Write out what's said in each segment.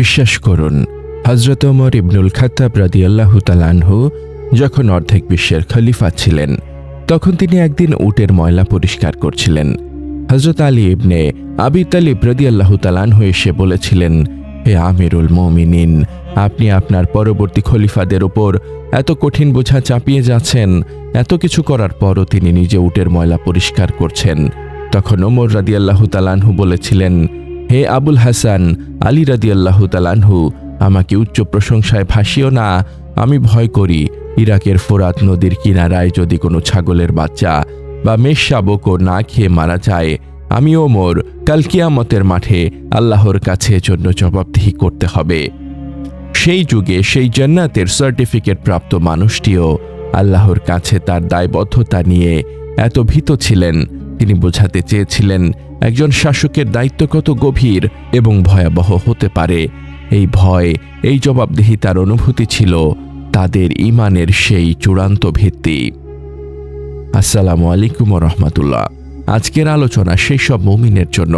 বিশ্বাস করুন হজরত ওমর ইবনুল খাত্তাব রাদিয়াল্লাহু তালানহু যখন অর্ধেক বিশ্বের খলিফা ছিলেন, তখন তিনি একদিন উটের ময়লা পরিষ্কার করছিলেন। হজরত আলী ইবনে আবি তালিব রাদিয়াল্লাহু তালানহু এসে বলেছিলেন, হে আমিরুল মমিনিন, আপনি আপনার পরবর্তী খলিফাদের ওপর এত কঠিন বোঝা চাপিয়ে যাচ্ছেন, এত কিছু করার পরও তিনি নিজে উটের ময়লা পরিষ্কার করছেন। তখন ওমর রাদিয়াল্লাহু তালানহু বলেছিলেন হে আবুল হাসান, আলী রাদিয়াল্লাহু তালানহু আমাকে উচ্চ প্রশংসায় ভাসিও না, আমি ভয় করি, ইরাকের ফোরাত নদীর কিনারায় যদি কোনো ছাগলের বাচ্চা বা মেষ শাবকও না খেয়ে মারা যায় আমি ওমর, কাল কিয়ামতের মাঠে আল্লাহর কাছে জন্য জবাবদিহি করতে হবে। সেই যুগে সেই জান্নাতের সার্টিফিকেট প্রাপ্ত মানুষটিও আল্লাহর কাছে তার দায়বদ্ধতা নিয়ে এত ভীত ছিলেন তিনি বোঝাতে চেয়েছিলেন, একজন শাসকের দায়িত্ব কত গভীর এবং ভয়াবহ হতে পারে। এই ভয়, এই জবাবদিহিতার অনুভূতি ছিল তাদের ইমানের সেই চূড়ান্ত ভিত্তি। আসসালামু আলাইকুম রহমতুল্লাহ। আজকের আলোচনা সেই সব মুমিনের জন্য,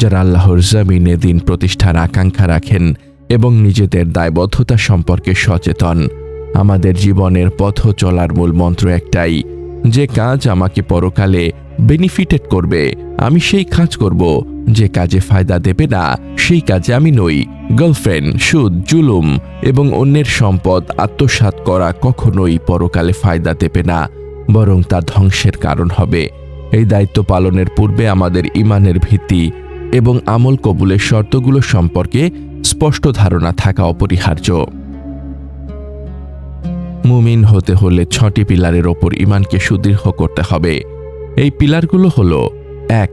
যারা আল্লাহর জমিনে দিন প্রতিষ্ঠার আকাঙ্ক্ষা রাখেন এবং নিজেদের দায়বদ্ধতা সম্পর্কে সচেতন। আমাদের জীবনের পথ চলার মূল মন্ত্র একটাই, যে কাজ আমাকে পরকালে বেনিফিটেড করবে। আমি সেই কাজ করব। যে কাজে ফায়দা দেবে না, সেই কাজে আমি নই। গার্লফ্রেন্ড সুদ, জুলুম এবং অন্যের সম্পদ আত্মসাৎ করা কখনোই পরকালে ফায়দা দেবে না, বরং তা ধ্বংসের কারণ হবে। এই দায়িত্ব পালনের পূর্বে আমাদের ইমানের ভিত্তি এবং আমল কবুলের শর্তগুলো সম্পর্কে স্পষ্ট ধারণা থাকা অপরিহার্য। মুমিন হতে হলে ছটি পিলারের ওপর ইমানকে সুদৃঢ় করতে হবে। এই পিলারগুলো হল এক,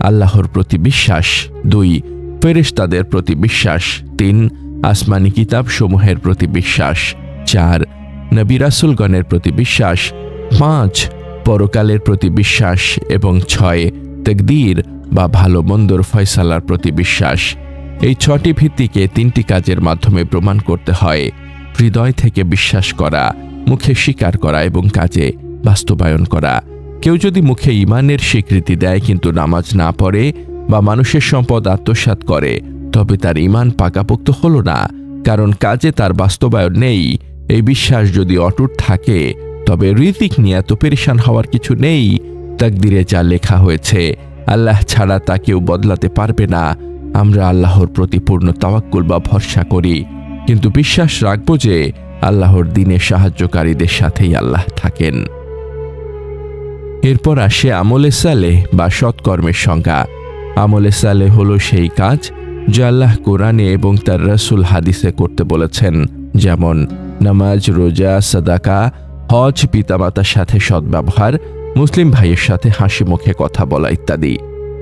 আল্লাহর প্রতি বিশ্বাস। দুই, ফেরেশতাদের প্রতি বিশ্বাস। তিন, আসমানি কিতাব সমূহের প্রতি বিশ্বাস। চার, নবী রাসুলগণের প্রতি বিশ্বাস। পাঁচ, পরকালের প্রতি বিশ্বাস। এবং ছয়, তেকদির বা ভালো মন্দর ফয়সালার প্রতি বিশ্বাস। এই ছটি ভিত্তিকে তিনটি কাজের মাধ্যমে প্রমাণ করতে হয়। হৃদয় থেকে বিশ্বাস করা, মুখে স্বীকার করা এবং কাজে বাস্তবায়ন করা। কেউ যদি মুখে ইমানের স্বীকৃতি দেয় কিন্তু নামাজ না পড়ে বা মানুষের সম্পদ আত্মসাৎ করে, তবে তার ইমান পাকাপোক্ত হল না, কারণ কাজে তার বাস্তবায়ন নেই। এই বিশ্বাস যদি অটুট থাকে, তবে ঋতিক নিয়ে এত পেরেশান হওয়ার কিছু নেই। তাকদিরে যা লেখা হয়েছে, আল্লাহ ছাড়া তা কেউ বদলাতে পারবে না। আমরা আল্লাহর প্রতি পূর্ণ তাওয়াক্কুল বা ভরসা করি, কিন্তু বিশ্বাস রাখব যে আল্লাহর দিনে সাহায্যকারীদের সাথেই আল্লাহ থাকেন। এরপর আসে আমলে সালে বা সৎকর্মের সংজ্ঞা। আমলে সালে হলো সেই কাজ যা আল্লাহ কোরআনে এবং তার রসুল হাদিসে করতে বলেছেন, যেমন নামাজ, রোজা, সাদাকা, হজ, পিতামাতার সাথে সদ্ব্যবহার, মুসলিম ভাইয়ের সাথে হাসি মুখে কথা বলা ইত্যাদি।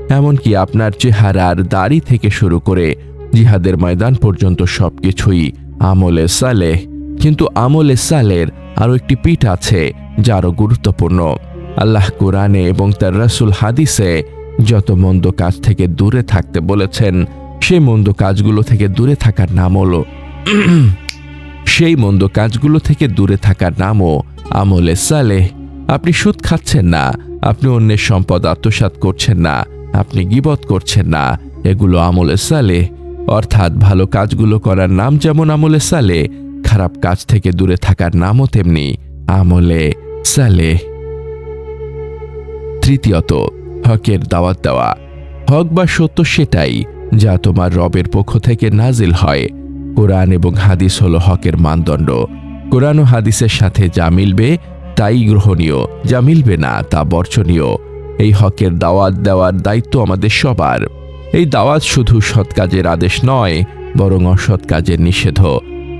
এমনকি আপনার চেহারার দাড়ি থেকে শুরু করে জিহাদের ময়দান পর্যন্ত সবকিছুই আমলে সালেহ কিন্তু আমলে সালের আরও একটি পিঠ আছে, যা আরও গুরুত্বপূর্ণ। আল্লাহ কোরআনে এবং তার রসুল হাদিসে যত মন্দ কাজ থেকে দূরে থাকতে বলেছেন, সেই মন্দ কাজগুলো থেকে দূরে থাকার নাম হলো সেই মন্দ কাজগুলো থেকে দূরে থাকার নামও আমলে সালেহ। আপনি সুদ খাচ্ছেন না, আপনি অন্যের সম্পদ আত্মসাৎ করছেন না, আপনি গিবত করছেন না, এগুলো আমলে সালে অর্থাৎ ভালো কাজগুলো করার নাম যেমন আমলে সালে খারাপ কাজ থেকে দূরে থাকার নামও তেমনি আমলে সালে তৃতীয়ত, হকের দাওয়াত দেওয়া। হক বা সত্য সেটাই যা তোমার রবের পক্ষ থেকে নাজিল হয়। কোরআন এবং হাদিস হল হকের মানদণ্ড। কোরআন ও হাদিসের সাথে যা মিলবে, তাই গ্রহণীয়। যা মিলবে না, তা বর্জনীয়। এই হকের দাওয়াত দেওয়ার দায়িত্ব আমাদের সবার। এই দাওয়াত শুধু সৎ কাজের আদেশ নয়, বরং অসৎ কাজের নিষেধ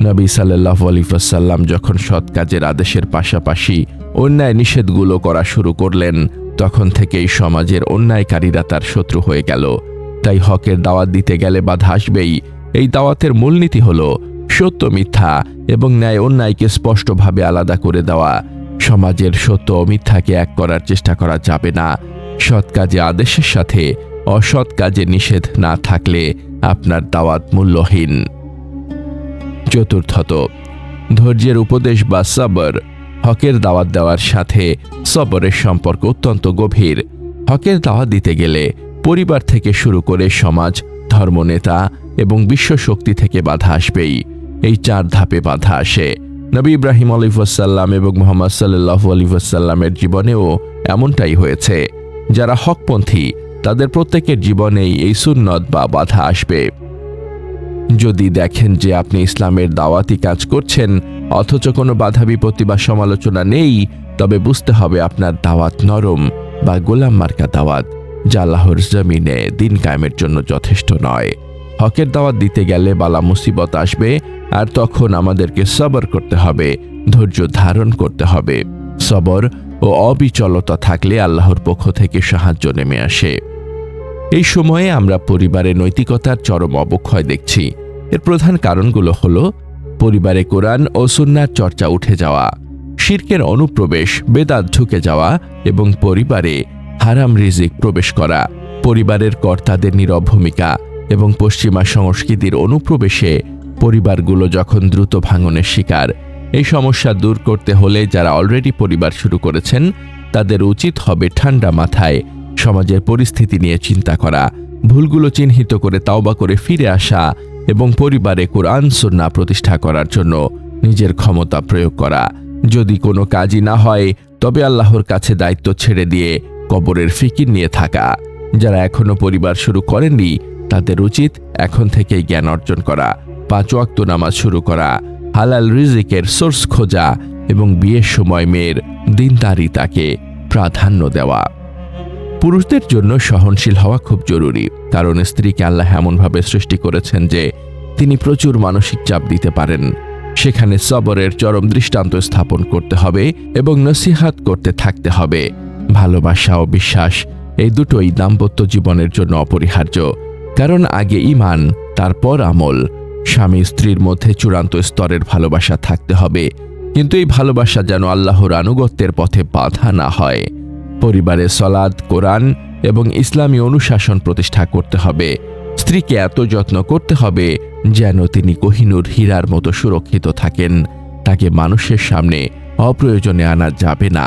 নবী সাল্লাহ আলিফাসাল্লাম যখন সৎ কাজের আদেশের পাশাপাশি অন্যায় নিষেধগুলো করা শুরু করলেন। তখন থেকেই সমাজের অন্যায়কারীরা তার শত্রু হয়ে গেল। তাই হকের দাওয়াত দিতে গেলে বাধা আসবেই। এই দাওয়াতের মূলনীতি হল সত্য মিথ্যা এবং ন্যায় অন্যায়কে স্পষ্টভাবে আলাদা করে দেওয়া। সমাজের সত্য ও মিথ্যাকে এক করার চেষ্টা করা যাবে না। সৎ কাজে আদেশের সাথে অসৎ কাজে নিষেধ না থাকলে আপনার দাওয়াত মূল্যহীন। চতুর্থত, ধৈর্যের উপদেশ বা সবর হকের দাওয়াত দেওয়ার সাথে সবরের সম্পর্ক অত্যন্ত গভীর। হকের দাওয়াত দিতে গেলে পরিবার থেকে শুরু করে সমাজ, ধর্মনেতা এবং বিশ্ব শক্তি থেকে বাধা আসবেই। এই চার ধাপে বাধা আসে। নবী ইব্রাহিম আলিফাসাল্লাম এবং মোহাম্মদ সাল্লাহ আলিফাসাল্লামের জীবনেও এমনটাই হয়েছে। যারা হকপন্থী, তাদের প্রত্যেকের জীবনেই এই সুন্নত বা বাধা আসবে। যদি দেখেন যে আপনি ইসলামের দাওয়াতি কাজ করছেন অথচ কোনো বাধা, বিপত্তি বা সমালোচনা নেই, তবে বুঝতে হবে আপনার দাওয়াত নরম বা গোলাম মার্কা দাওয়াত, যা আল্লাহর জমিনে দিন কায়েমের জন্য যথেষ্ট নয়। হকের দাওয়াত দিতে গেলে বালা মুসিবত আসবে, আর তখন আমাদেরকে সবর করতে হবে, ধৈর্য ধারণ করতে হবে। সবর ও অবিচলতা থাকলে আল্লাহর পক্ষ থেকে সাহায্য নেমে আসে। এই সময়ে আমরা পরিবারে নৈতিকতার চরম অবক্ষয় দেখছি। এর প্রধান কারণগুলো হল পরিবারে কোরআন ও সুন্নার চর্চা উঠে যাওয়া, শির্কের অনুপ্রবেশ, বেদাত ঢুকে যাওয়া এবং পরিবারে হারাম রিজিক প্রবেশ করা, পরিবারের কর্তাদের নীরব ভূমিকা এবং পশ্চিমা সংস্কৃতির অনুপ্রবেশে পরিবারগুলো যখন দ্রুত ভাঙনের শিকার, এই সমস্যা দূর করতে হলে যারা অলরেডি পরিবার শুরু করেছেন, তাদের উচিত হবে ঠান্ডা মাথায় সমাজের পরিস্থিতি নিয়ে চিন্তা করা, ভুলগুলো চিহ্নিত করে তাওবা করে ফিরে আসা এবং পরিবারে কোরআন, সুন্না প্রতিষ্ঠা করার জন্য নিজের ক্ষমতা প্রয়োগ করা। যদি কোনো কাজই না হয়, তবে আল্লাহর কাছে দায়িত্ব ছেড়ে দিয়ে কবরের ফিকির নিয়ে থাকা। যারা এখনও পরিবার শুরু করেননি, তাদের উচিত এখন থেকেই জ্ঞান অর্জন করা, পাঁচ ওয়াক্ত নামাজ শুরু করা, হালাল রিজিকের সোর্স খোঁজা এবং বিয়ের সময় মেয়ের দিনদারিতাকে প্রাধান্য দেওয়া। পুরুষদের জন্য সহনশীল হওয়া খুব জরুরি, কারণ স্ত্রীকে আল্লাহ এমনভাবে সৃষ্টি করেছেন যে তিনি প্রচুর মানসিক চাপ দিতে পারেন। সেখানে সবরের চরম দৃষ্টান্ত স্থাপন করতে হবে এবং নসিহাত করতে থাকতে হবে। ভালোবাসা ও বিশ্বাস এই দুটোই দাম্পত্য জীবনের জন্য অপরিহার্য, কারণ আগে ইমান তারপর আমল। স্বামী স্ত্রীর মধ্যে চূড়ান্ত স্তরের ভালোবাসা থাকতে হবে, কিন্তু এই ভালোবাসা যেন আল্লাহর আনুগত্যের পথে বাধা না হয়। পরিবারে সলাদ কোরআন এবং ইসলামী অনুশাসন প্রতিষ্ঠা করতে হবে। স্ত্রীকে এত যত্ন করতে হবে যেন তিনি কোহিনুর হীরার মতো সুরক্ষিত থাকেন। তাকে মানুষের সামনে অপ্রয়োজনে আনা যাবে না।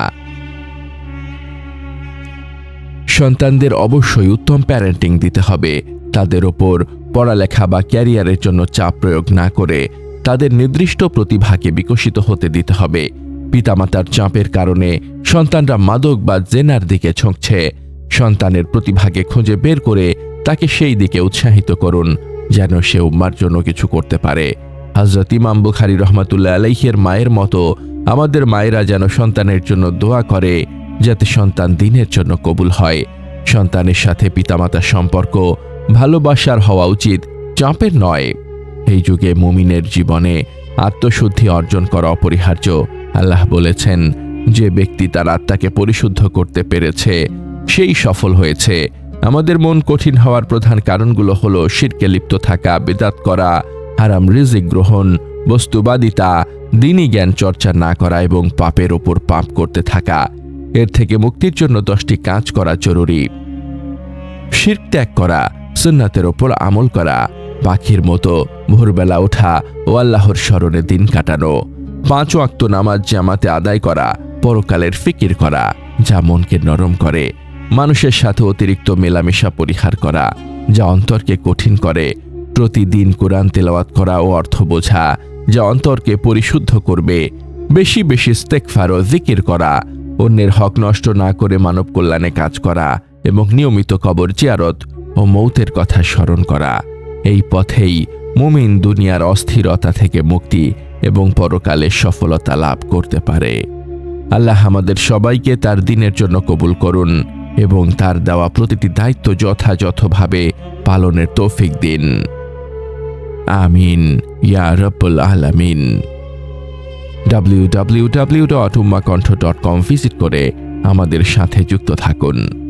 সন্তানদের অবশ্যই উত্তম প্যারেন্টিং দিতে হবে। তাদের ওপর পড়ালেখা বা ক্যারিয়ারের জন্য চাপ প্রয়োগ না করে তাদের নির্দিষ্ট প্রতিভাকে বিকশিত হতে দিতে হবে। পিতামাতার চাপের কারণে সন্তানরা মাদক বা জেনার দিকে ঝুঁকছে সন্তানের প্রতিভাকে খুঁজে বের করে তাকে সেই দিকে উৎসাহিত করুন, যেন সে উম্মার জন্য কিছু করতে পারে। হজরত ইমাম বুখারি রহমাতুল্লাহ আলাইহের মায়ের মতো আমাদের মায়েরা যেন সন্তানের জন্য দোয়া করে, যাতে সন্তান দিনের জন্য কবুল হয়। সন্তানের সাথে পিতামাতার সম্পর্ক ভালোবাসার হওয়া উচিত, চাপের নয়। এই যুগে মুমিনের জীবনে আত্মশুদ্ধি অর্জন করা অপরিহার্য। আল্লাহ বলেছেন, যে ব্যক্তি তার আত্মাকে পরিশুদ্ধ করতে পেরেছে, সেই সফল হয়েছে। আমাদের মন কঠিন হওয়ার প্রধান কারণগুলো হলো শিরকে লিপ্ত থাকা, বেদাত করা, হারাম রিজিক গ্রহণ, বস্তুবাদিতা, দিনই জ্ঞান চর্চা না করা এবং পাপের ওপর পাপ করতে থাকা। এর থেকে মুক্তির জন্য দশটি কাজ করা জরুরি। শির ত্যাগ করা, সুন্নাতের ওপর আমল করা, পাখির মতো ভোরবেলা ওঠা ও আল্লাহর স্মরণে দিন কাটানো। পাঁচ ওয়াক্ত নামাজ জামাতে আদায় করা, পরকালের ফিকির করা, যা মনকে নরম করে, মানুষের সাথে অতিরিক্ত মেলামেশা পরিহার করা, যা অন্তরকে কঠিন করে, প্রতিদিন কোরআন তেলাওয়াত করা ও অর্থ বোঝা, যা অন্তরকে পরিশুদ্ধ করবে, বেশি বেশি স্তেকফার ও জিকির করা, অন্যের হক নষ্ট না করে মানব কল্যাণে কাজ করা এবং নিয়মিত কবর জিয়ারত ও মৌতের কথা স্মরণ করা। এই পথেই মুমিন দুনিয়ার অস্থিরতা থেকে মুক্তি এবং পরকালে সফলতা লাভ করতে পারে। আল্লাহ আমাদের সবাইকে তার দিনের জন্য কবুল করুন এবং তার দেওয়া প্রতিটি দায়িত্ব যথাযথভাবে পালনের তৌফিক দিন। আমিন, ইয়া রব্বুল আলামিন। www.ummakonঠ.com ভিজিট করে আমাদের সাথে যুক্ত থাকুন।